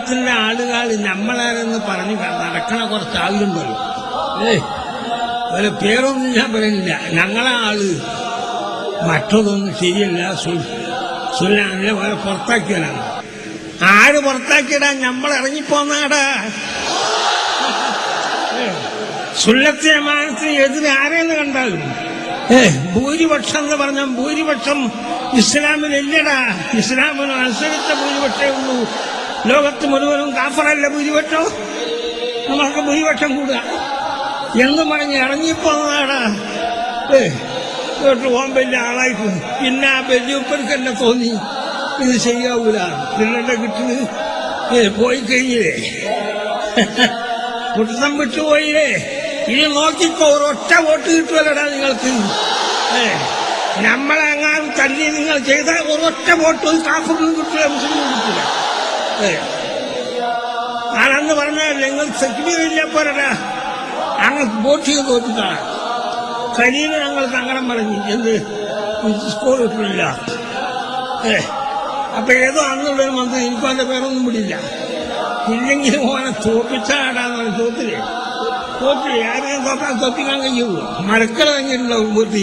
ത്തിന്റെ ആളുകൾ നമ്മളാരെന്ന് പറഞ്ഞു നടക്കണ കുറച്ച് ആളുണ്ടല്ലോ. ഏ ഒരു പേരൊന്നും ഞാൻ പറയുന്നില്ല ഞങ്ങളെ ആൾ മറ്റൊന്നും ശരിയല്ല. സുല്ലാനില്ല വേറെ പുറത്താക്കിയവരാണ് ആര് പുറത്താക്കിയടാ നമ്മൾ ഇറങ്ങിപ്പോന്നാടാ. സുല്ലത്തെ മാനത്തിന് എതിരെ ആരെന്ന് കണ്ടാലും. ഏ ഭൂരിപക്ഷം എന്ന് പറഞ്ഞാൽ ഭൂരിപക്ഷം ഇസ്ലാമിനില്ലടാ ഇസ്ലാമിന് അനുസരിച്ച ഭൂരിപക്ഷമേ ഉള്ളൂ. ലോകത്ത് മുഴുവനും കാഫറല്ല ഭൂരിപക്ഷം? നമ്മൾക്ക് ഭൂരിപക്ഷം കൂടുക. എന്ന് പറഞ്ഞ് ഇറങ്ങിപ്പോന്നതാണ് ഇങ്ങോട്ട് പോകാൻ വലിയ ആളായിട്ട് പിന്നെ ആ വലിയപ്പർക്ക് തോന്നി. ഇത് ശരിയാവൂല. കിട്ടുന്നത് ഏ പോയി കഴിഞ്ഞില്ലേ? കുട്ടം വിട്ടുപോയില്ലേ ഇനി നോക്കിക്കോ ഒറ്റ വോട്ട് കിട്ടുമല്ലടാ നിങ്ങൾക്ക്. നമ്മളെങ്ങാനും തല്ലി നിങ്ങൾ ചെയ്ത ഒരൊറ്റ വോട്ട് കാഫറിനും കിട്ടില്ല മുസ്ലിം കിട്ടില്ല ആണെന്ന് പറഞ്ഞാൽ സെക്യൂരിറ്റി ഇല്ല പോരടാ അങ്ങ് വോട്ട് ചെയ്ത് തോറ്റിട്ടാണ് കരീന ഞങ്ങൾ സങ്കടം പറഞ്ഞു. എന്ത്? സ്കൂൾ കിട്ടില്ല അപ്പൊ ഏതോ അന്നുള്ള ഒരു മന്ത്രി എനിക്കും അതിന്റെ പേരൊന്നും വിടില്ല. ഇല്ലെങ്കിലും ഓനെ തോപ്പിച്ചാടാന്ന് തോത്തില്ലേ തോറ്റില്ല ആരെയും തോക്കാൻ തോപ്പിക്കാൻ കഴിയുള്ളൂ മരക്കള കഴിഞ്ഞിട്ടുണ്ടാവും പൂർത്തി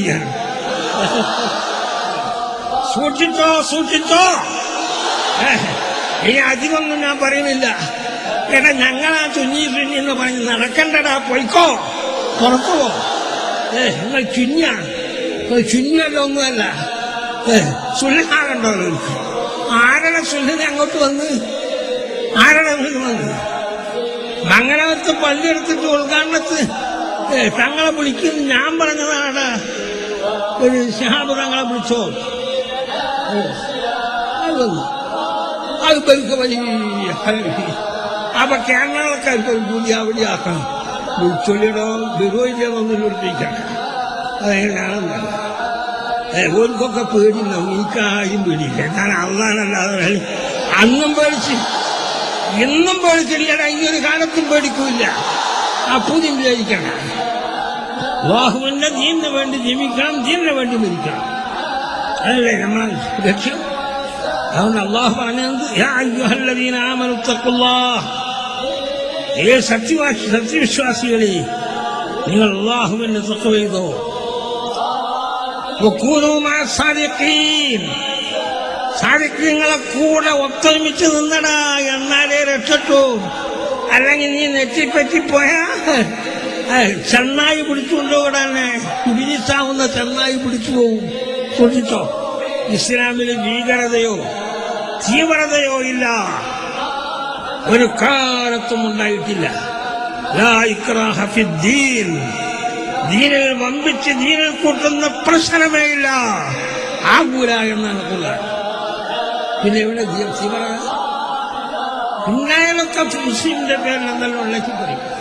സൂക്ഷിച്ചോ സൂക്ഷിച്ചോ. ഇനി അധികമൊന്നും ഞാൻ പറയുന്നില്ല. എടാ ഞങ്ങളാ ചുഞ്ഞി ചുഞ്ഞി എന്ന് പറഞ്ഞ് നടക്കണ്ടടാ പൊയ്ക്കോ. പുറത്തു പോ. ഏ നിങ്ങൾ ചുഞ്ഞാണ് ചുഞ്ഞല്ല ഒന്നുമല്ല. ഏ നിങ്ങൾക്ക് ആരുടെ സുല്ലിനെ അങ്ങോട്ട് വന്ന്? ആരുടെ വീട് വന്ന്? മംഗളത്ത് പള്ളിയെടുത്തിട്ട് ഉദ്ഘാടനത്ത്? തങ്ങളെ വിളിക്കുന്നു. ഞാൻ പറഞ്ഞതാണ് ഒരു ഷഹാബ് തങ്ങളെ വിളിച്ചോ? അത് വന്നു പെരുക്ക് വലിയ. അപ്പൊ കേരളക്കാർക്ക് ഒരു കൂലി അവിടെ ആക്കണം ബിറോയില്ലെന്നൊന്നും വിളിപ്പിക്കണം അതെങ്ങനെയാണെന്ന് ഏ, ഓർക്കൊക്കെ പേടി നീക്കാരും പേടിയില്ല ഞാൻ അള്ളാനല്ലാതെ അന്നും പേടിച്ച് ഇന്നും പേടിച്ചില്ലടാ ഈ ഒരു കാലത്തും പേടിക്കൂല അപ്പൂതി വിചാരിക്കണം ബാഹുവിന്റെ ദീനിന് വേണ്ടി ജീവിക്കണം ദീനിന് വേണ്ടി മരിക്കണം അതല്ലേ നമ്മളെ ലക്ഷ്യം അതുകൊണ്ട് അള്ളാഹു പറഞ്ഞത് ഏ സത്യവാസി സത്യവിശ്വാസികളെ നിങ്ങൾ അള്ളാഹുവിന് തക്ക ചെയ്തോ സാധിക്കങ്ങളെ കൂടെ ഒത്തൊരുമിച്ച് നിന്നടാ എന്നാലേ രക്ഷട്ടു അല്ലെങ്കിൽ നീ നെറ്റിപ്പറ്റി നെറ്റിപ്പറ്റിപ്പോയാ ചെന്നായി പിടിച്ചുകൊണ്ടുപോകടാനെ വിരിച്ചാവുന്ന ചെന്നായി പിടിച്ചു പോവും. സൂക്ഷിച്ചോ? ഇസ്ലാമിൽ ഭീകരതയോ തീവ്രതയോ ഇല്ല. ഒരു കാലത്തും ഉണ്ടായിട്ടില്ല. ദീനിൽ വമ്പിച്ച് ദീനിൽ കൂട്ടുന്ന പ്രശ്നമേ ഇല്ല. ആകൂല എന്നാണ് ഖുർആൻ. പിന്നെ ഇവിടെ തീവ്രത. പിന്നായാലൊക്കെ മുസ്ലിമിന്റെ പേരിൽ എന്തെല്ലാം ഉള്ള പറയും.